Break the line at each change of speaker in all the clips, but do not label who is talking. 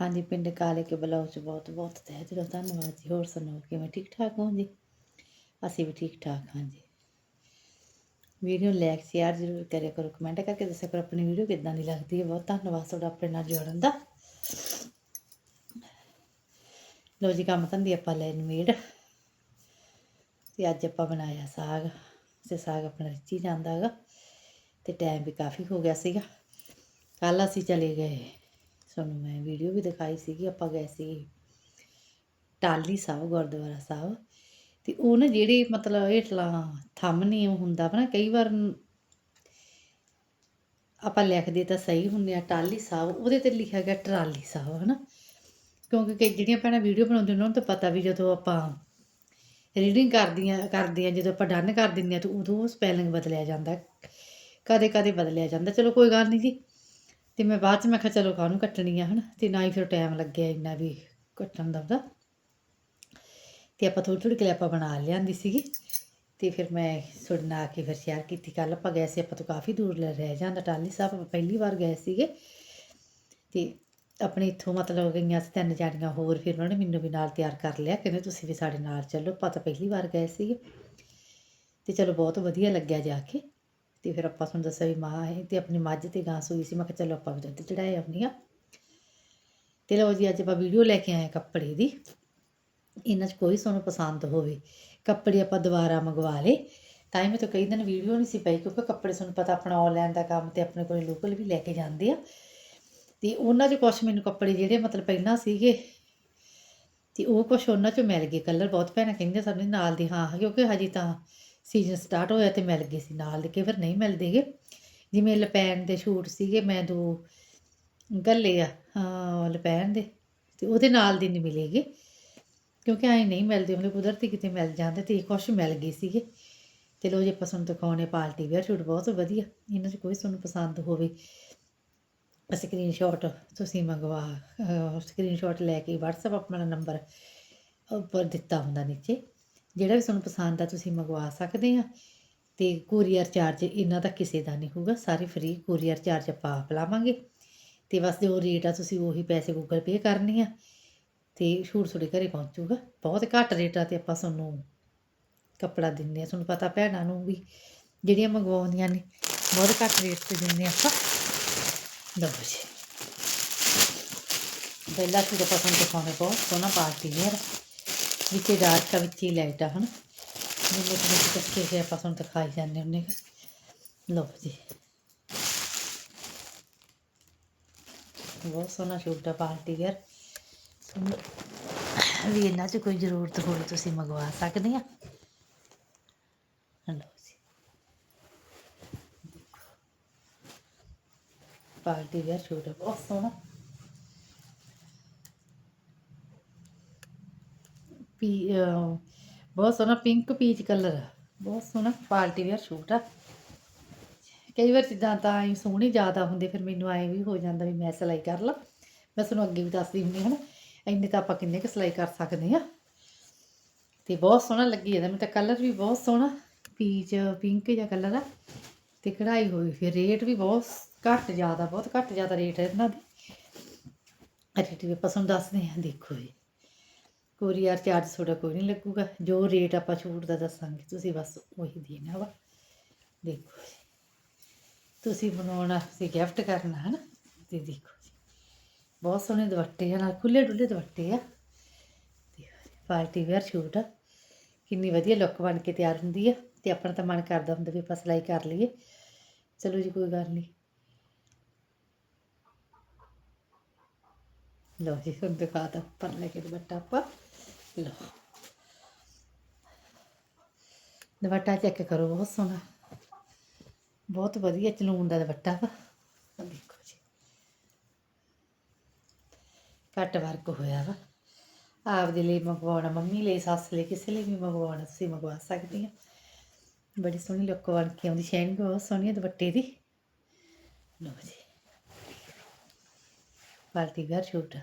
ਹਾਂਜੀ, ਪਿੰਡ ਕਾਲੇ ਕੇ 'ਚ ਬਹੁਤ ਬਹੁਤ ਤਹਿ ਦਿਲੋਂ ਧੰਨਵਾਦ ਜੀ। ਹੋਰ ਸੁਣਾਓ, ਕਿਵੇਂ ਠੀਕ ਠਾਕ ਹੋ ਜੀ? ਅਸੀਂ ਵੀ ਠੀਕ ਠਾਕ ਹਾਂ ਜੀ। ਵੀਡੀਓ ਲਾਈਕ ਸ਼ੇਅਰ ਜ਼ਰੂਰ ਕਰਿਆ ਕਰੋ ਕਮੈਂਟ ਕਰਕੇ ਦੱਸਿਆ ਕਰੋ ਆਪਣੀ ਵੀਡੀਓ ਕਿੱਦਾਂ ਦੀ ਲੱਗਦੀ ਹੈ। ਬਹੁਤ ਧੰਨਵਾਦ ਤੁਹਾਡਾ ਆਪਣੇ ਨਾਲ ਜੁੜਨ ਦਾ। ਲੋ ਜੀ, ਕੰਮ ਧੰਦੀ ਆਪਾਂ ਲੈ ਨਿਮੇੜ ਤੇ ਅੱਜ ਆਪਾਂ ਬਣਾਇਆ ਸਾਗ, ਤੇ ਸਾਗ ਆਪਣਾ ਰਿੱਚੀ ਜਾਂਦਾ ਹੈਗਾ, ਤੇ ਟਾਈਮ ਵੀ ਕਾਫੀ ਹੋ ਗਿਆ ਸੀਗਾ। ਕੱਲ ਅਸੀਂ ਚਲੇ ਗਏ ਤੁਹਾਨੂੰ ਮੈਂ ਵੀਡੀਓ ਵੀ ਦਿਖਾਈ ਸੀਗੀ, ਆਪਾਂ ਗਏ ਸੀ ਟਾਲੀ ਸਾਹਿਬ, ਗੁਰਦੁਆਰਾ ਸਾਹਿਬ। ਤੇ ਉਹ ਨਾ ਜਿਹੜੇ ਮਤਲਬ ਹੇਠਲਾ ਥੰਮ ਨਹੀਂ ਉਹ ਹੁੰਦਾ ਵਾ ਨਾ, ਕਈ ਵਾਰ ਆਪਾਂ ਲਿਖਦੇ ਤਾਂ ਸਹੀ ਹੁੰਦੇ ਆ ਟਾਲੀ ਸਾਹਿਬ, ਉਹਦੇ ਤੇ ਲਿਖਿਆ ਗਿਆ ਟਰਾਲੀ ਸਾਹਿਬ, ਹਨਾ? ਕਿਉਂਕਿ ਕਈ ਜਿਹੜੀਆਂ ਭੈਣਾਂ ਵੀਡੀਓ ਬਣਾਉਂਦੇ, ਉਹਨਾਂ ਨੂੰ ਤਾਂ ਪਤਾ ਵੀ ਜਦੋਂ ਆਪਾਂ ਰੀਡਿੰਗ ਕਰਦੀਆਂ ਕਰਦੀਆਂ, ਜਦੋਂ ਆਪਾਂ ਡਨ ਕਰ ਦਿੰਦੇ ਆ, ਤਾਂ ਉਦੋਂ ਸਪੈਲਿੰਗ ਬਦਲਿਆ ਜਾਂਦਾ ਕਦੇ ਕਦੇ ਬਦਲਿਆ ਜਾਂਦਾ। ਚਲੋ ਕੋਈ ਗੱਲ ਨਹੀਂ ਜੀ ਤੇ ਮੈਂ ਬਾਅਦ ਚ ਮੈਂ ਕਿਹਾ ਚਲੋ ਕਾਹਨੂੰ ਕੱਟਣੀ ਆ ਹਨਾ, ਤੇ ਨਾ ਹੀ ਫਿਰ ਟਾਈਮ ਲੱਗਿਆ ਇੰਨਾ ਵੀ ਕੱਟਣ ਦਾ ਉਹਦਾ। ਤੇ ਆਪਾਂ ਥੋੜੀ ਥੋੜੀ ਕਲਿੱਪਾਂ ਬਣਾ ਲਿਆਂਦੀ ਸੀਗੀ, ਤੇ ਫਿਰ ਮੈਂ ਤੁਹਾਡੇ ਨਾਲ ਆ ਕੇ ਫਿਰ ਸ਼ੇਅਰ ਕੀਤੀ। ਕੱਲ ਆਪਾਂ ਗਏ ਸੀ, ਆਪਾਂ ਤੋਂ ਕਾਫੀ ਦੂਰ ਰਹਿ ਜਾਂਦਾ ਟਾਲੀ ਸਾਹਿਬ, ਆਪਾਂ ਪਹਿਲੀ ਵਾਰ ਗਏ ਸੀਗੇ। ਤੇ ਆਪਣੇ ਇੱਥੋਂ ਮਤਲਬ ਗਈਆਂ ਸੀ ਤਿੰਨ ਜਾਣੀਆਂ ਹੋਰ, ਫਿਰ ਉਹਨਾਂ ਨੇ ਮੈਨੂੰ ਵੀ ਨਾਲ ਤਿਆਰ ਕਰ ਲਿਆ, ਕਹਿੰਦੇ ਤੁਸੀਂ ਵੀ ਸਾਡੇ ਨਾਲ ਚੱਲੋ, ਆਪਾਂ ਤਾਂ ਪਹਿਲੀ ਵਾਰ ਗਏ ਸੀਗੇ। ਤੇ ਚਲੋ ਬਹੁਤ ਵਧੀਆ ਲੱਗਿਆ ਜਾ ਕੇ। ਤੇ ਫਿਰ ਆਪਾਂ ਤੁਹਾਨੂੰ ਦੱਸਿਆ ਵੀ ਮਾਂ ਹੈ ਤੇ ਆਪਣੀ ਮੱਝ ਤੇ ਗਾਂ ਸੂਈ ਸੀ। ਮੈਂ ਕਿਹਾ ਚਲੋ ਆਪਾਂ ਵੀ ਦੁੱਧ ਚੜਾਏ ਆਉਂਦੀ ਆ ਤੇ ਲਓ ਜੀ, ਅੱਜ ਆਪਾਂ ਵੀਡੀਓ ਲੈ ਕੇ ਆਏ ਕੱਪੜੇ ਦੀ। ਇਹਨਾਂ 'ਚ ਕੋਈ ਤੁਹਾਨੂੰ ਪਸੰਦ ਹੋਵੇ, ਕੱਪੜੇ ਆਪਾਂ ਦੁਬਾਰਾ ਮੰਗਵਾ ਲਏ। ਤਾਂ ਹੀ ਮੈਂ ਤਾਂ ਕਈ ਦਿਨ ਵੀਡੀਓ ਨਹੀਂ ਸੀ ਪਾਈ, ਕਿਉਂਕਿ ਕੱਪੜੇ ਤੁਹਾਨੂੰ ਪਤਾ ਆਪਣਾ ਆਨਲਾਈਨ ਦਾ ਕੰਮ ਤੇ ਆਪਣੇ ਕੋਲ ਲੋਕਲ ਵੀ ਲੈ ਕੇ ਜਾਂਦੇ ਆ। ਤੇ ਉਹਨਾਂ 'ਚ ਕੁਛ ਮੈਨੂੰ ਕੱਪੜੇ ਜਿਹੜੇ ਮਤਲਬ ਪਹਿਲਾਂ ਸੀਗੇ, ਤੇ ਉਹ ਕੁਛ ਉਹਨਾਂ 'ਚੋਂ ਮਿਲ ਗਏ। ਕਲਰ ਬਹੁਤ ਭੈਣਾਂ ਕਹਿੰਦੇ ਸਭ ਨੇ ਨਾਲ ਦੀ ਹਾਂ, ਕਿਉਂਕਿ ਹਜੇ ਤਾਂ ਸੀਜ਼ਨ ਸਟਾਰਟ ਹੋਇਆ ਤੇ ਮਿਲ ਗਏ ਸੀ, ਨਾਲ ਦੇ ਕਈ ਵਾਰ ਨਹੀਂ ਮਿਲਦੇਗੇ ਜਿਵੇਂ ਲਪੈਨ ਦੇ ਸ਼ੂਟ ਸੀਗੇ, ਮੈਂ ਦੋ ਗੱਲੇ ਆ, ਹਾਂ ਲਪੈਨ ਦੇ, ਤੇ ਉਹਦੇ ਨਾਲ ਦੀ ਨਹੀਂ ਮਿਲੇਗੇ ਕਿਉਂਕਿ ਐਂ ਨਹੀਂ ਮਿਲਦੇ ਹੁੰਦੇ, ਕੁਦਰਤੀ ਕਿਤੇ ਮਿਲ ਜਾਂਦੇ ਤੇ ਕੁਛ ਮਿਲ ਗਏ ਸੀਗੇ। ਤੇ ਲੋ ਜੇ ਪਸੰਦ ਦਿਖਾਉਣੇ ਪਾਰਟੀ ਵੇਅਰ ਸ਼ੂਟ, ਬਹੁਤ ਵਧੀਆ। ਇਹਨਾਂ 'ਚ ਕੋਈ ਤੁਹਾਨੂੰ ਪਸੰਦ ਹੋਵੇ ਸਕਰੀਨਸ਼ਾਟ ਤੁਸੀਂ ਮੰਗਵਾ ਸਕਰੀਨਸ਼ਾਟ ਲੈ ਕੇ WhatsApp ਆਪਣਾ ਨੰਬਰ ਉੱਪਰ ਦਿੱਤਾ ਹੁੰਦਾ ਨੀਚੇ। ਜਿਹੜਾ ਵੀ ਤੁਹਾਨੂੰ ਪਸੰਦ ਆ, ਤੁਸੀਂ ਮੰਗਵਾ ਸਕਦੇ ਆ। ਤੇ ਕੋਰੀਅਰ ਚਾਰਜ ਇਹਨਾਂ ਦਾ ਕਿਸੇ ਦਾ ਨਹੀਂ ਹੋਊਗਾ, ਸਾਰੇ ਫ੍ਰੀ ਕੋਰੀਅਰ ਚਾਰਜ ਆਪਾਂ ਆਪ ਲਾਵਾਂਗੇ। ਤੇ ਬਸ ਜੋ ਰੇਟ ਆ, ਤੁਸੀਂ ਉਹੀ ਪੈਸੇ ਗੂਗਲ ਪੇ ਕਰਨੇ ਆ। ਤੇ ਸ਼ੂਟ ਤੁਹਾਡੇ ਘਰੇ ਪਹੁੰਚੂਗਾ। ਬਹੁਤ ਘੱਟ ਰੇਟਾਂ ਤੇ ਆਪਾਂ ਤੁਹਾਨੂੰ ਕੱਪੜਾ ਦਿੰਦੇ ਆ। ਤੁਹਾਨੂੰ ਪਤਾ ਭੈਣਾਂ ਨੂੰ ਵੀ ਜਿਹੜੀਆਂ ਮੰਗਵਾਉਂਦੀਆਂ ਨੇ, ਬਹੁਤ ਘੱਟ ਰੇਟ ਤੇ ਦਿੰਦੇ ਆ ਆਪਾਂ। ਲਓ ਜੀ। ਪਹਿਲਾ ਸੂਟ ਆਪਾਂ ਤੁਹਾਨੂੰ ਦਿਖਾਉਣੇ ਬਹੁਤ ਸੋਹਣਾ ਪਾਰਟੀ ਵੇਅਰ ਵਿੱਚ ਡਾਰਕ ਆ ਵਿੱਚੇ ਲਾਈਟ ਆ, ਹਨ? ਜਿਵੇਂ ਤੁਹਾਨੂੰ ਕੱਚੇ ਜਿਹੇ ਆਪਾਂ ਤੁਹਾਨੂੰ ਦਿਖਾਈ ਜਾਂਦੇ ਹੁੰਦੇ ਗੇ। ਲਓ ਜੀ। ਬਹੁਤ ਸੋਹਣਾ ਛੋਟਾ ਪਾਰਟੀ ਵੇਅਰ ਤੁਹਾਨੂੰ ਵੀ ਇਹਨਾਂ 'ਚ ਕੋਈ ਜ਼ਰੂਰਤ ਹੋਵੇ ਤੁਸੀਂ ਮੰਗਵਾ ਸਕਦੇ ਆ। ਲਓ ਜੀ। ਪਾਰਟੀ ਵੇਅਰ ਛੋਟਾ ਬਹੁਤ ਸੋਹਣਾ। ਪੀ ਬਹੁਤ ਸੋਹਣਾ ਪਿੰਕ ਪੀਚ ਕਲਰ, ਬਹੁਤ ਸੋਹਣਾ ਪਾਰਟੀ ਵੇਅਰ ਸੂਟ ਆ। ਕਈ ਵਾਰ ਜਿੱਦਾਂ ਤਾਂ ਐਂ ਸੋਹਣੇ ਜ਼ਿਆਦਾ ਹੁੰਦੇ, ਫਿਰ ਮੈਨੂੰ ਐਂ ਵੀ ਹੋ ਜਾਂਦਾ ਵੀ ਮੈਂ ਸਿਲਾਈ ਕਰ ਲਾਂ। ਮੈਂ ਤੁਹਾਨੂੰ ਅੱਗੇ ਵੀ ਦੱਸਦੀ ਹੁੰਦੀ ਹਾਂ ਨਾ ਇੰਨੇ ਤਾਂ ਆਪਾਂ ਕਿੰਨੇ ਕੁ ਸਿਲਾਈ ਕਰ ਸਕਦੇ ਆ ਤੇ ਬਹੁਤ ਸੋਹਣਾ ਲੱਗੀ ਇਹਦਾ ਮੈਨੂੰ ਤਾਂ ਕਲਰ ਵੀ ਬਹੁਤ ਸੋਹਣਾ, ਪੀਚ ਪਿੰਕ ਜਿਹਾ ਕਲਰ ਆ। ਤੇ ਕਢਾਈ ਹੋਈ ਫਿਰ ਰੇਟ ਵੀ ਬਹੁਤ ਘੱਟ ਜ਼ਿਆਦਾ, ਬਹੁਤ ਘੱਟ ਜ਼ਿਆਦਾ ਰੇਟ ਹੈ ਇਹਨਾਂ ਦੇ। ਰੇਟ ਵੀ ਆਪਾਂ ਤੁਹਾਨੂੰ ਦੱਸਦੇ ਹਾਂ, ਦੇਖੋ ਜੀ। ਕੋਰੀਅਰ ਚਾਰਜ ਤੁਹਾਡਾ ਕੋਈ ਨਹੀਂ ਲੱਗੂਗਾ। ਜੋ ਰੇਟ ਆਪਾਂ ਛੂਟ ਦਾ ਦੱਸਾਂਗੇ, ਤੁਸੀਂ ਬਸ ਉਹੀ ਦੇਣਾ ਵਾ। ਦੇਖੋ ਜੀ। ਤੁਸੀਂ ਬਣਾਉਣਾ ਤੁਸੀਂ ਗਿਫਟ ਕਰਨਾ ਹੈ ਨਾ ਤੇ ਦੇਖੋ ਜੀ। ਬਹੁਤ ਸੋਹਣੇ ਦੁਪੱਟੇ ਆ, ਨਾਲ ਖੁੱਲੇ ਡੁੱਲੇ ਦੁਪੱਟੇ ਆ। ਪਾਰਟੀ ਵੇਅਰ ਸ਼ੂਟ ਆ। ਕਿੰਨੀ ਵਧੀਆ ਲੁੱਕ ਬਣ ਕੇ ਤਿਆਰ ਹੁੰਦੀ ਆ। ਤੇ ਆਪਣਾ ਤਾਂ ਮਨ ਕਰਦਾ ਹੁੰਦਾ ਵੀ ਆਪਾਂ ਸਿਲਾਈ ਕਰ ਲਈਏ। ਚਲੋ ਜੀ, ਕੋਈ ਗੱਲ ਨਹੀਂ। ਲਓ ਜੀ ਤੁਹਾਨੂੰ ਦਿਖਾਤਾ ਉੱਪਰ ਲੈ ਕੇ ਦੁਪੱਟਾ ਆਪਾਂ। ਲਓ। ਦੁਪੱਟਾ ਚੈੱਕ ਕਰੋ, ਬਹੁਤ ਸੋਹਣਾ। ਬਹੁਤ ਵਧੀਆ ਚਲੂਣ ਦਾ ਦੁਪੱਟਾ ਵਾ। ਆਹ ਦੇਖੋ ਜੀ। ਕੱਟ ਵਰਕ ਹੋਇਆ ਵਾ। ਆਪ ਦੇ ਲਈ ਮੰਗਵਾਉਣਾ, ਮੰਮੀ ਲਈ, ਸੱਸ ਲਈ, ਕਿਸੇ ਲਈ ਵੀ ਮੰਗਵਾਉਣਾ, ਤੁਸੀਂ ਮੰਗਵਾ ਸਕਦੇ ਆ ਬੜੀ ਸੋਹਣੀ ਲੁੱਕ ਬਣ ਕੇ ਆਉਂਦੀ ਸ਼ੈਨਿੰਗ ਬਹੁਤ ਸੋਹਣੀ ਦੁਪੱਟੇ ਦੀ। ਲੋ ਜੀ। Party wear suit.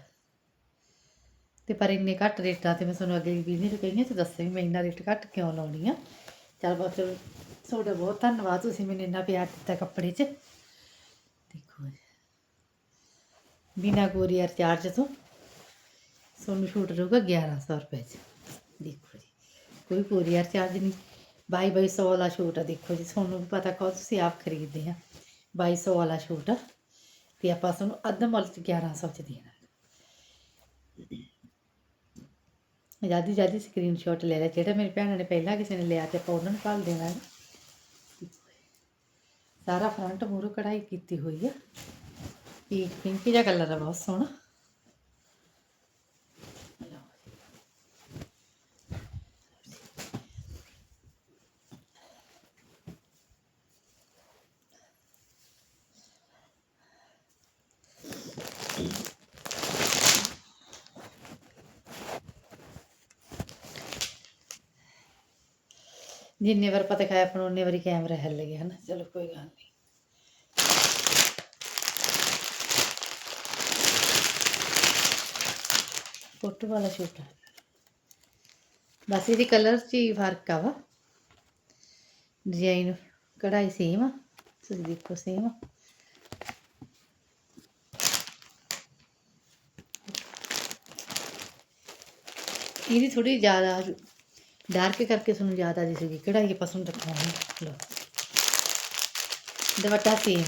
ਤੇ ਪਰ ਇੰਨੇ ਘੱਟ ਰੇਟਾਂ ਤੇ ਮੈਂ ਤੁਹਾਨੂੰ ਅੱਗੇ ਵੀ ਨਹੀਂ ਕਹੀਆਂ ਤੇ ਦੱਸਿਆ ਵੀ ਮੈਂ ਇੰਨਾ ਰੇਟ ਘੱਟ ਕਿਉਂ ਲਾਉਣੀ ਆ। ਚਲ ਬਸ ਤੁਹਾਡਾ ਬਹੁਤ ਧੰਨਵਾਦ, ਤੁਸੀਂ ਮੈਨੂੰ ਇੰਨਾ ਪਿਆਰ ਦਿੱਤਾ ਕੱਪੜੇ 'ਚ। ਦੇਖੋ ਜੀ। ਬਿਨਾਂ ਕੋਰੀਅਰ ਚਾਰਜ ਤੋਂ ਤੁਹਾਨੂੰ ਛੂਟ ਰਹੂਗਾ 1100 ਰੁਪਏ ਚ। ਦੇਖੋ ਜੀ, ਕੋਈ ਕੋਰੀਅਰ ਚਾਰਜ ਨਹੀਂ। ਬਾਈ ਬਾਈ ਸੌ ਵਾਲਾ ਛੂਟ ਆ, ਦੇਖੋ ਜੀ ਤੁਹਾਨੂੰ ਵੀ ਪਤਾ ਕਹੋ ਤੁਸੀਂ ਆਪ ਖਰੀਦਦੇ ਆ। 2200 ਵਾਲਾ ਛੂਟ ਆ, ਤੇ ਆਪਾਂ ਤੁਹਾਨੂੰ ਅੱਧ ਮੁੱਲ ਚ 1100 ਚ ਦੇਣਾ। ਜਿਆਦੀ ਜਿਆਦੀ ਸਕਰੀਨਸ਼ਾਟ ਲੈ ਲੈ ਜਿਹੜਾ ਮੇਰੀ ਭੈਣਾਂ ਨੇ ਪਹਿਲਾਂ ਕਿਸੇ ਨੇ ਲਿਆ ਤੇ ਆਪਾਂ ਉਹਨਾਂ ਨੂੰ ਭਾਲ ਦੇਣਾ ਸਾਰਾ ਫਰੰਟ ਮੂਰੂ ਕਢਾਈ ਕੀਤੀ ਹੋਈ ਆ। ਪੀਕ ਪਿੰਕ ਜਿਹਾ ਕਲਰ ਆ ਬਹੁਤ ਸੋਹਣਾ। ਜਿੰਨੇ ਵਾਰ ਪਤਾ ਖਾਇਆ ਆਪਾਂ ਨੂੰ ਉਨੇ ਵਾਰੀ ਕੈਮਰਾ ਹਿੱਲ ਗਿਆ ਹਨਾ। ਚਲੋ ਕੋਈ ਗੱਲ ਨਹੀਂ ਫੋਟੋ ਵਾਲਾ ਸ਼ੂਟ ਬਸ ਇਹਦੀ ਕਲਰ 'ਚ ਹੀ ਫ਼ਰਕ ਆ ਵਾ। ਡਿਜ਼ਾਈਨ ਕਢਾਈ ਸੇਮ ਆ, ਤੁਸੀਂ ਦੇਖੋ ਸੇਮ ਆ। ਇਹਦੀ ਥੋੜੀ ਜ਼ਿਆਦਾ ਡਾਰਕ ਕਰਕੇ ਤੁਹਾਨੂੰ ਜ਼ਿਆਦਾ ਦਿਸੇਗੀ ਕਢਾਈ ਪਸੰਦ ਰੱਖਾਂਗੇ ਲੋ ਦੁਪੱਟਾ ਸੇਮ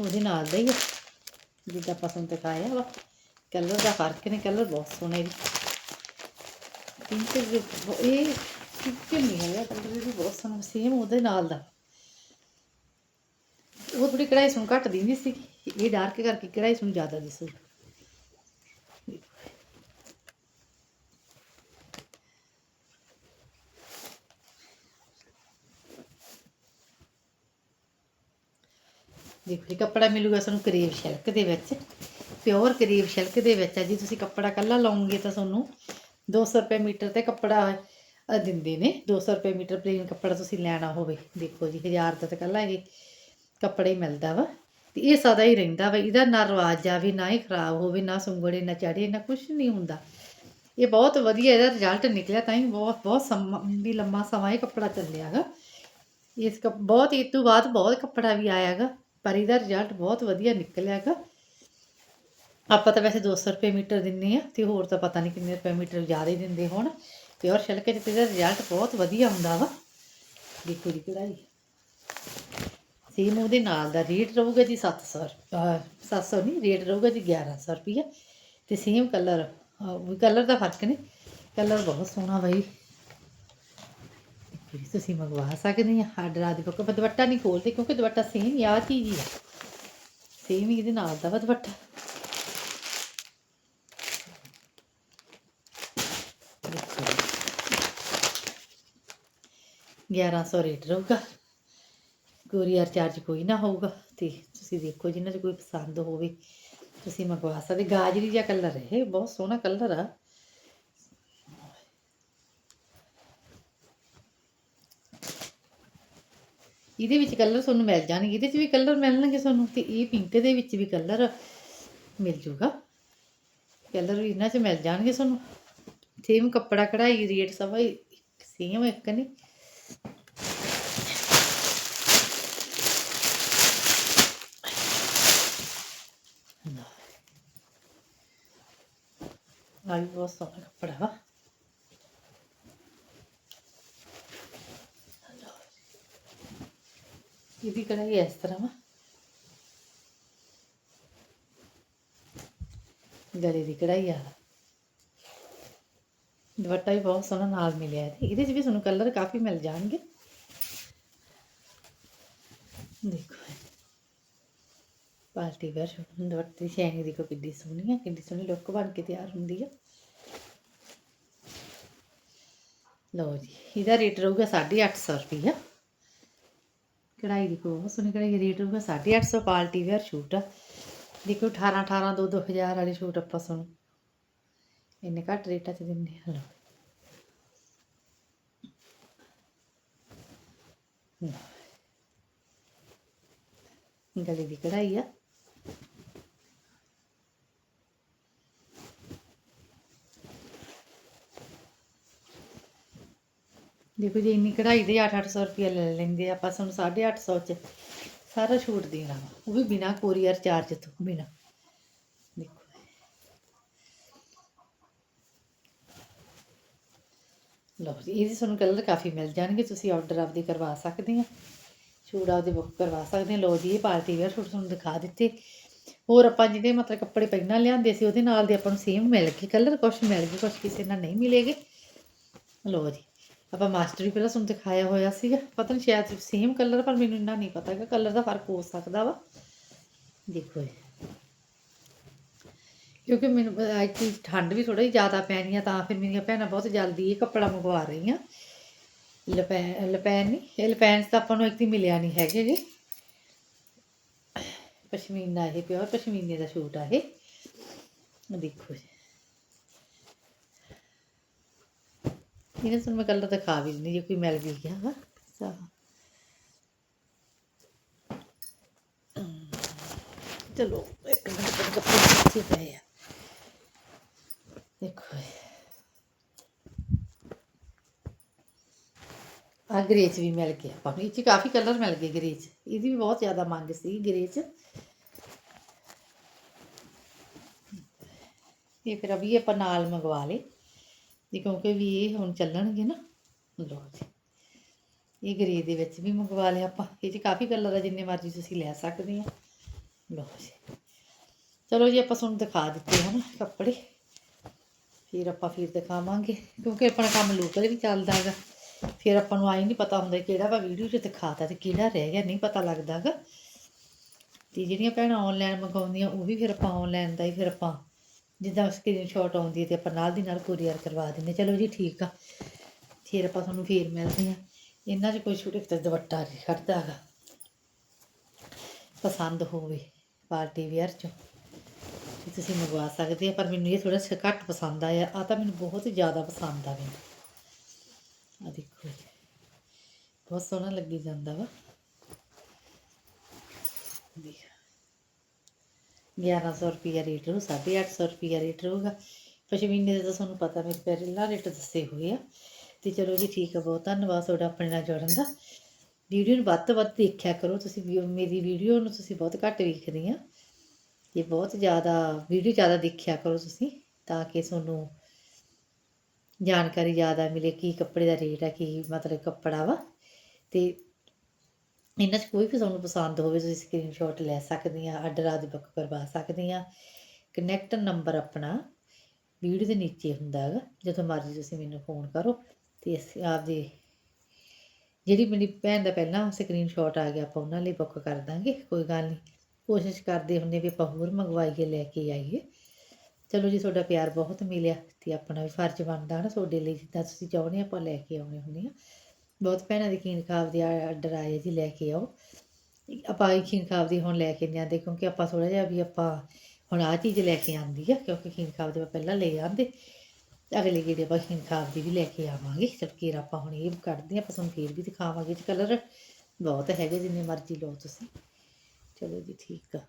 ਉਹਦੇ ਨਾਲ ਦਾ ਹੀ ਆ। ਜਿੱਦਾਂ ਪਸੰਦ ਦਿਖਾਇਆ ਵਾ ਕਲਰ ਦਾ ਫ਼ਰਕ ਨੇ ਕਲਰ ਬਹੁਤ ਸੋਹਣੇ ਇਹਦੀ ਪਿੰਕ ਇਹ ਪਿੰਕ ਨਹੀਂ ਹੈਗਾ ਕਲਰ ਵੀ ਬਹੁਤ ਸੋਹਣਾ ਸੇਮ ਉਹਦੇ ਨਾਲ ਦਾ। ਉਹ ਥੋੜੀ ਕਢਾਈ ਸੁਣ ਘੱਟ ਦਿੰਦੀ ਸੀ ਇਹ ਡਾਰਕ ਕਰਕੇ ਕਢਾਈ ਸੁਣ ਜ਼ਿਆਦਾ ਦਿਸੂ ਦੇਖੋ ਜੀ ਕੱਪੜਾ ਮਿਲੂਗਾ ਸਾਨੂੰ ਕਰੀਬ ਸਿਲਕ ਦੇ ਵਿੱਚ ਪਿਓਰ ਕਰੀਬ ਸਿਲਕ ਦੇ ਵਿੱਚ ਆ। ਜੀ ਤੁਸੀਂ ਕੱਪੜਾ ਕੱਲਾ ਲਾਉਂਗੇ ਤਾਂ ਤੁਹਾਨੂੰ 200 ਰੁਪਏ ਮੀਟਰ ਤੇ ਕੱਪੜਾ ਦਿੰਦੇ ਨੇ। 200 ਰੁਪਏ ਮੀਟਰ ਪਲੇਨ ਕੱਪੜਾ ਤੁਸੀਂ ਲੈਣਾ ਹੋਵੇ। ਦੇਖੋ ਜੀ 1000 ਦਾ ਤਾਂ ਕੱਲਾ ਇਹ ਕੱਪੜਾ ਹੀ ਮਿਲਦਾ ਵਾ। ਤੇ ਇਹ ਸਦਾ ਹੀ ਰਹਿੰਦਾ ਵਾ। ਇਹਦਾ ਨਾ ਰਵਾਜ਼ ਜਾਵੇ, ਨਾ ਹੀ ਖਰਾਬ ਹੋਵੇ, ਨਾ ਸੁੰਗੜੇ, ਨਾ ਚੜੇ ਨਾ ਕੁਝ ਨਹੀਂ ਹੁੰਦਾ। ਇਹ ਬਹੁਤ ਵਧੀਆ ਇਹਦਾ ਰਿਜ਼ਲਟ ਨਿਕਲਿਆ ਤਾਂ ਹੀ ਬਹੁਤ ਬਹੁਤ ਸਮਾਂ ਵੀ ਲੰਮਾ ਸਮਾਂ ਇਹ ਕੱਪੜਾ ਚੱਲਿਆਗਾ ਇਸ ਕੱਪ, ਬਹੁਤ ਇਹ ਤੋਂ ਬਾਅਦ ਬਹੁਤ ਕੱਪੜਾ ਵੀ ਆਇਆਗਾ ਪਰ ਇਹਦਾ ਰਿਜ਼ਲਟ ਬਹੁਤ ਵਧੀਆ ਨਿਕਲਿਆ ਨਿਕਲਿਆਗਾ ਆਪਾਂ ਤਾਂ ਵੈਸੇ 200 ਰੁਪਏ ਮੀਟਰ ਦਿੰਨੇ ਆ ਤੇ ਹੋਰ ਤਾਂ ਪਤਾ ਨਹੀਂ ਕਿੰਨੇ ਰੁਪਏ ਮੀਟਰ ਜ਼ਿਆਦਾ ਹੀ ਦਿੰਦੇ ਹੋਣ। ਪਿਓਰ ਸਿਲਕ ਚ ਤੇ ਇਹਦਾ ਰਿਜ਼ਲਟ ਬਹੁਤ ਵਧੀਆ ਹੁੰਦਾ ਵਾ। ਦੇਖੋ ਜੀ ਕਢਾਈ। ਸੇਮ ਉਹਦੇ ਨਾਲ ਦਾ ਰੇਟ ਰਹੂਗਾ ਜੀ 700 ਰੁਪਏ 700 ਨਹੀਂ ਰੇਟ ਰਹੂਗਾ ਜੀ 1100 ਰੁਪਏ ਤੇ ਸੇਮ ਕਲਰ ਉਹ ਕਲਰ ਦਾ ਫ਼ਰਕ ਨਹੀਂ ਕਲਰ ਬਹੁਤ ਸੋਹਣਾ ਬਾਈ। ਦੇਖੋ ਤੁਸੀਂ ਮੰਗਵਾ ਸਕਦੇ ਆ? ਆਰਡਰ ਆਦੀ ਕੋ ਦੁਪੱਟਾ ਨਹੀਂ ਖੋਲਦੇ ਕਿਉਂਕਿ ਦੁਪੱਟਾ ਸੇਮ ਹੀ ਆ ਚੀਜ਼ ਹੀ ਆ। ਸੇਮ ਹੀ ਇਹਦੇ ਨਾਲ ਦਾ ਵਾ ਦੁਪੱਟਾ। ਗਿਆਰਾਂ ਸੌ ਰੇਟ ਰਹੂਗਾ। ਕੋਰੀਅਰ ਚਾਰਜ ਕੋਈ ਨਾ ਹੋਊਗਾ ਤੇ ਤੁਸੀਂ ਦੇਖੋ ਜਿਨ੍ਹਾਂ 'ਚ ਕੋਈ ਪਸੰਦ ਹੋਵੇ, ਤੁਸੀਂ ਮੰਗਵਾ ਸਕਦੇ। ਗਾਜਰੀ ਜਿਹਾ ਕਲਰ ਹੈ ਬਹੁਤ ਸੋਹਣਾ ਕਲਰ ਆ। ਇਹਦੇ ਵਿੱਚ ਕਲਰ ਤੁਹਾਨੂੰ ਮਿਲ ਜਾਣਗੇ, ਇਹਦੇ 'ਚ ਵੀ ਕਲਰ ਮਿਲਣਗੇ ਤੁਹਾਨੂੰ ਤੇ ਇਹ ਪਿੰਕ ਦੇ ਵਿੱਚ ਵੀ ਕਲਰ ਮਿਲ ਜੂਗਾ ਕਲਰ ਵੀ ਇਹਨਾਂ 'ਚ ਮਿਲ ਜਾਣਗੇ ਤੁਹਾਨੂੰ। ਸੇਮ ਕੱਪੜਾ ਕਢਾਈ ਰੇਟ ਸਭ ਸੇਮ ਇੱਕ ਨਹੀਂ। ਆ ਵੀ ਬਹੁਤ ਸੋਹਣਾ ਕੱਪੜਾ ਵਾ। ਇਹਦੀ ਕਢਾਈ ਇਸ ਤਰ੍ਹਾਂ ਵਾ ਗਲੇ ਦੀ ਕਢਾਈ ਆ ਦੁਪੱਟਾ ਵੀ ਬਹੁਤ ਸੋਹਣਾ ਨਾਲ ਮਿਲਿਆ ਹੈ ਇਹਦੇ 'ਚ ਵੀ ਤੁਹਾਨੂੰ ਕਲਰ ਕਾਫੀ ਮਿਲ ਜਾਣਗੇ ਦੇਖੋ ਪਾਰਟੀ ਵੇਅਰ ਦੁਪੱਟੇ ਦੀ ਸ਼ੈਨਿੰਗ ਦੇਖੋ ਕਿੰਨੀ ਸੋਹਣੀ ਆ ਕਿੰਨੀ ਸੋਹਣੀ ਲੁੱਕ ਬਣ ਕੇ ਤਿਆਰ ਹੁੰਦੀ ਆ ਲਓ ਜੀ ਇਹਦਾ ਰੇਟ ਰਹੂਗਾ 850 ਰੁਪਈਆ ਕਢਾਈ ਦੇਖੋ, ਬਹੁਤ ਸੋਹਣੀ ਕਢਾਈ ਰੇਟ ਰਹੂਗਾ 850 ਪਾਰਟੀ ਵੇਅਰ ਸ਼ੂਟ ਆ। ਦੇਖੋ 18 18 2 2000 ਵਾਲੇ ਸ਼ੂਟ ਆਪਾਂ ਸਾਨੂੰ ਇੰਨੇ ਘੱਟ ਰੇਟਾਂ 'ਚ ਦਿੰਦੇ ਹਾਂ। ਲਓ ਗਲੇ ਦੀ ਕਢਾਈ ਆ। ਦੇਖੋ ਜੀ, ਇੰਨੀ ਕਢਾਈ ਦੇ 8-800 ਰੁਪਏ ਲੈ ਲੈਂਦੇ ਆ, ਆਪਾਂ ਤੁਹਾਨੂੰ 850 ਚ ਸਾਰਾ ਛੂਟ ਦੇਣਾ ਵਾ। ਉਹ ਵੀ ਬਿਨਾ ਕੋਰੀਅਰ ਚਾਰਜ ਤੋਂ, ਬਿਨਾ। ਦੇਖੋ। ਲਓ ਜੀ, ਇਹਦੇ ਤੁਹਾਨੂੰ ਕਲਰ ਕਾਫੀ ਮਿਲ ਜਾਣਗੇ, ਤੁਸੀਂ ਆਰਡਰ ਆਪਦੀ ਕਰਵਾ ਸਕਦੇ ਆ। ਛੂਟ ਆਪਦੀ ਬੁੱਕ ਕਰਵਾ ਸਕਦੇ ਆ। ਲਓ ਜੀ, ਇਹ ਪਾਰਟੀ ਵੇਅਰ ਸੂਟ ਤੁਹਾਨੂੰ ਦਿਖਾ ਦਿੱਤੇ। ਹੋਰ ਆਪਾਂ ਜਿਹੜੇ ਮਤਲਬ ਕੱਪੜੇ ਪਹਿਲਾਂ ਲਿਆਂਦੇ ਸੀ, ਉਹਦੇ ਨਾਲ ਦੇ ਆਪਾਂ ਨੂੰ ਸੇਮ ਮਿਲ ਗਏ। ਕਲਰ ਕੁਛ ਮਿਲ ਗਏ, ਕੁਛ ਕਿਸੇ ਨਾਲ ਨਹੀਂ ਮਿਲੇਗੇ। ਲਓ ਜੀ। ਆਪਾਂ ਮਾਸਟਰ ਵੀ ਪਹਿਲਾਂ ਤੁਹਾਨੂੰ ਦਿਖਾਇਆ ਹੋਇਆ ਸੀਗਾ। ਪਤਾ ਨਹੀਂ ਸ਼ਾਇਦ ਸੇਮ ਕਲਰ ਪਰ ਮੈਨੂੰ ਇੰਨਾ ਨਹੀਂ ਪਤਾ ਕਿ ਕਲਰ ਦਾ ਫ਼ਰਕ ਹੋ ਸਕਦਾ ਵਾ। ਦੇਖੋ ਜੀ ਕਿਉਂਕਿ ਮੈਨੂੰ ਅੱਜ ਦੀ ਠੰਡ ਵੀ ਥੋੜੀ ਜ਼ਿਆਦਾ ਪੈਣੀ ਆ, ਤਾਂ ਫਿਰ ਮੇਰੀਆਂ ਭੈਣਾਂ ਬਹੁਤ ਜਲਦੀ ਇਹ ਕੱਪੜਾ ਮੰਗਵਾ ਰਹੀਆਂ। ਲਪੈ, ਲਪੈਨ ਨਹੀਂ ਇਹ ਲਪੈਨ ਤਾਂ ਆਪਾਂ ਨੂੰ ਇੱਕ ਦੀ ਮਿਲਿਆ ਨਹੀਂ ਹੈਗੇ ਜੀ। ਪਸ਼ਮੀਨਾ ਇਹ ਪਿਓਰ ਪਸ਼ਮੀਨੇ ਦਾ ਸੂਟ ਆ ਇਹ। ਦੇਖੋ ਜੀ। ਇਹਨੇ ਤੁਹਾਨੂੰ ਮੈਂ ਕਲਰ ਦਿਖਾ ਵੀ ਦਿੰਦੀ ਜੇ ਕੋਈ ਮਿਲ ਵੀ ਗਿਆ ਵਾ ਤਾਂ ਚਲੋ ਇੱਕ ਮਿੰਟ ਤੱਕ ਕੱਪੜੇ ਕਿੱਥੇ ਪਏ ਆ ਦੇਖੋ ਆ ਗ੍ਰੇ 'ਚ ਵੀ ਮਿਲ ਗਿਆ ਆਪਾਂ ਨੂੰ ਇਹ 'ਚ ਕਾਫੀ ਕਲਰ ਮਿਲ ਗਏ ਗ੍ਰੇ 'ਚ ਇਹਦੀ ਵੀ ਬਹੁਤ ਜ਼ਿਆਦਾ ਮੰਗ ਸੀ ਗ੍ਰੇ 'ਚ ਇਹ ਫਿਰ ਅਭੀ ਆਪਾਂ ਨਾਲ ਮੰਗਵਾ ਲਏ ਜੀ ਕਿਉਂਕਿ ਵੀ ਇਹ ਹੁਣ ਚੱਲਣਗੇ ਨਾ ਲੋ ਜੀ। ਇਹ ਗ੍ਰੇ ਦੇ ਵਿੱਚ ਵੀ ਮੰਗਵਾ ਲਿਆ ਆਪਾਂ। ਇਹ 'ਚ ਕਾਫੀ ਕਲਰ ਆ, ਜਿੰਨੇ ਮਰਜ਼ੀ ਤੁਸੀਂ ਲੈ ਸਕਦੇ ਆ। ਲੋ ਜੀ। ਚਲੋ ਜੀ, ਆਪਾਂ ਤੁਹਾਨੂੰ ਦਿਖਾ ਦਿੱਤੇ ਹਨ ਕੱਪੜੇ। ਫਿਰ ਆਪਾਂ ਫਿਰ ਦਿਖਾਵਾਂਗੇ। ਕਿਉਂਕਿ ਆਪਣਾ ਕੰਮ ਲੋਕਲ ਵੀ ਚੱਲਦਾ ਹੈਗਾ। ਫਿਰ ਆਪਾਂ ਨੂੰ ਆਈ ਨਹੀਂ ਪਤਾ ਹੁੰਦਾ ਕਿਹੜਾ ਵਾ ਵੀਡੀਓ 'ਚ ਦਿਖਾਤਾ ਤੇ ਕਿਹੜਾ ਰਹਿ ਗਿਆ, ਨਹੀਂ ਪਤਾ ਲੱਗਦਾ ਹੈਗਾ। ਤੇ ਜਿਹੜੀਆਂ ਭੈਣਾਂ ਆਨਲਾਈਨ ਮੰਗਾਉਂਦੀਆਂ ਉਹ ਵੀ ਫਿਰ ਆਪਾਂ ਆਨਲਾਈਨ ਦਾ ਹੀ ਫਿਰ ਆਪਾਂ ਜਿੱਦਾਂ ਸਕਰੀਨਸ਼ਾਟ ਆਉਂਦੀ ਹੈ ਤੇ ਆਪਾਂ ਨਾਲ ਦੀ ਨਾਲ ਕੋਰੀਅਰ ਕਰਵਾ ਦਿੰਦੇ ਚਲੋ ਜੀ, ਠੀਕ ਆ। ਫਿਰ ਆਪਾਂ ਤੁਹਾਨੂੰ ਫੇਰ ਮਿਲਦੇ ਆ ਇਹਨਾਂ 'ਚ ਕੋਈ ਛੋਟੇ ਤੇ ਦੁਪੱਟਾ ਨਹੀਂ ਖੜਦਾ ਹੈਗਾ। ਪਸੰਦ ਹੋਵੇ ਪਾਰਟੀ ਵੇਅਰ 'ਚੋਂ ਤੁਸੀਂ ਮੰਗਵਾ ਸਕਦੇ ਆ, ਪਰ ਮੈਨੂੰ ਇਹ ਥੋੜਾ ਜਿਹਾ ਘੱਟ ਪਸੰਦ ਆਇਆ। ਆ ਤਾਂ ਮੈਨੂੰ ਬਹੁਤ ਜ਼ਿਆਦਾ ਪਸੰਦ ਆ ਮੈਨੂੰ। ਆ ਦੇਖੋ ਜੀ। ਬਹੁਤ ਸੋਹਣਾ ਲੱਗੀ ਜਾਂਦਾ ਵਾ। ਦੇਖ। 1100 ਰੁਪਿਆ ਰੇਟ ਰੂ 850 ਰੁਪਿਆ ਰੇਟ ਰਹੂਗਾ। ਪਸ਼ਮੀਨੇ ਦਾ ਤਾਂ ਤੁਹਾਨੂੰ ਪਤਾ ਮੇਰੇ ਪਹਿਲਾਂ ਰੇਟ ਦੱਸੇ ਹੋਏ ਆ। ਤੇ ਚਲੋ ਜੀ ਠੀਕ ਆ, ਬਹੁਤ ਧੰਨਵਾਦ ਤੁਹਾਡਾ ਆਪਣੇ ਨਾਲ ਜੁੜਨ ਦਾ। ਵੀਡੀਓ ਨੂੰ ਵੱਧ ਤੋਂ ਵੱਧ ਦੇਖਿਆ ਕਰੋ, ਤੁਸੀਂ ਵੀ- ਮੇਰੀ ਵੀਡੀਓ ਨੂੰ ਤੁਸੀਂ ਬਹੁਤ ਘੱਟ ਵੇਖਦੇ ਆ। ਤੇ ਬਹੁਤ ਜ਼ਿਆਦਾ, ਵੀਡੀਓ ਜ਼ਿਆਦਾ ਦੇਖਿਆ ਕਰੋ ਤੁਸੀਂ, ਤਾਂ ਕਿ ਤੁਹਾਨੂੰ ਜਾਣਕਾਰੀ ਜ਼ਿਆਦਾ ਮਿਲੇ ਕੀ ਕੱਪੜੇ ਦਾ ਰੇਟ ਆ, ਕੀ ਮਤਲਬ ਕੱਪੜਾ ਵਾ। ਤੇ ਇਹਨਾਂ 'ਚ ਕੋਈ ਵੀ ਤੁਹਾਨੂੰ ਪਸੰਦ ਹੋਵੇ, ਤੁਸੀਂ ਸਕਰੀਨਸ਼ਾਟ ਲੈ ਸਕਦੇ ਆ ਆਰਡਰ ਆਦਿ ਬੁੱਕ ਕਰਵਾ ਸਕਦੇ ਆ ਕਨੈਕਟ ਨੰਬਰ ਆਪਣਾ ਵੀਡੀਓ ਦੇ ਨੀਚੇ ਹੁੰਦਾ ਹੈਗਾ, ਜਦੋਂ ਮਰਜ਼ੀ ਤੁਸੀਂ ਮੈਨੂੰ ਫੋਨ ਕਰੋ ਤੇ ਅਸੀਂ ਆਪਦੀ ਜਿਹੜੀ ਮੇਰੀ ਭੈਣ ਦਾ ਪਹਿਲਾਂ ਸਕਰੀਨਸ਼ਾਟ ਆ ਗਿਆ, ਆਪਾਂ ਉਹਨਾਂ ਲਈ ਬੁੱਕ ਕਰ ਦਾਂਗੇ, ਕੋਈ ਗੱਲ ਨਹੀਂ। ਕੋਸ਼ਿਸ਼ ਕਰਦੇ ਹੁੰਦੇ ਵੀ ਆਪਾਂ ਹੋਰ ਮੰਗਵਾਈਏ, ਲੈ ਕੇ ਆਈਏ। ਚਲੋ ਜੀ, ਤੁਹਾਡਾ ਪਿਆਰ ਬਹੁਤ ਮਿਲਿਆ ਤੇ ਆਪਣਾ ਵੀ ਫਰਜ਼ ਬਣਦਾ ਨਾ ਤੁਹਾਡੇ ਲਈ, ਜਿੱਦਾਂ ਤੁਸੀਂ ਚਾਹੁੰਦੇ ਆਪਾਂ ਲੈ ਕੇ ਆਉਣੇ ਹੁੰਦੇ ਆ ਬਹੁਤ ਭੈਣਾਂ ਦੀ ਕੀਨ ਖਾਬ ਦੇ ਆਰਡਰ ਆਏ ਜੀ ਲੈ ਕੇ ਆਓ। ਆਪਾਂ ਇਹ ਕੀਨ ਖਾਬ ਦੀ ਹੁਣ ਲੈ ਕੇ ਨਹੀਂ ਆਉਂਦੇ ਕਿਉਂਕਿ ਆਪਾਂ ਥੋੜਾ ਜਿਹਾ ਵੀ ਆਪਾਂ ਹੁਣ ਆਹ ਚੀਜ਼ ਲੈ ਕੇ ਆਂਦੀ ਆ ਕਿਉਂਕਿ ਕੀਨ ਖਾਬ ਦੇ ਆਪਾਂ ਪਹਿਲਾਂ ਲੈ ਆਂਦੇ ਅਗਲੇ ਗੇੜੇ ਆਪਾਂ ਕੀਨ ਖਾਬ ਦੀ ਵੀ ਲੈ ਕੇ ਆਵਾਂਗੇ। ਚਲਕੀਰ ਆਪਾਂ ਹੁਣ ਇਹ ਕੱਢਦੇ ਆ ਆਪਾਂ ਤੁਹਾਨੂੰ ਫੇਰ ਵੀ ਦਿਖਾਵਾਂਗੇ। ਇਹ 'ਚ ਕਲਰ ਬਹੁਤ ਹੈਗੇ ਜਿੰਨੇ ਮਰਜ਼ੀ ਲਓ ਤੁਸੀਂ। ਚਲੋ ਜੀ ਠੀਕ ਆ।